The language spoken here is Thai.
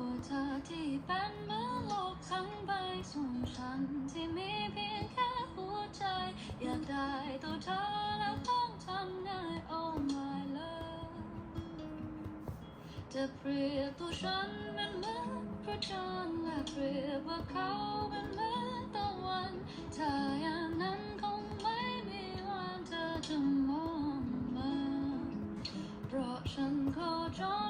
วเธอที่เป็นเหมือนโลกทั้งใบสงฉันที่มีเพียงแค่หัวใจ อยากได้ตัวเธอแล้วต้องทำได้ Oh my love จะเปรียบตัวฉันเป็นเหมือนพระจันทร์และเปรียบว่าเขาเป็นเหมือนตะวันถ้าอย่างนั้นคงไม่มีวันเธอจะมองมาเพราะฉันขอจอง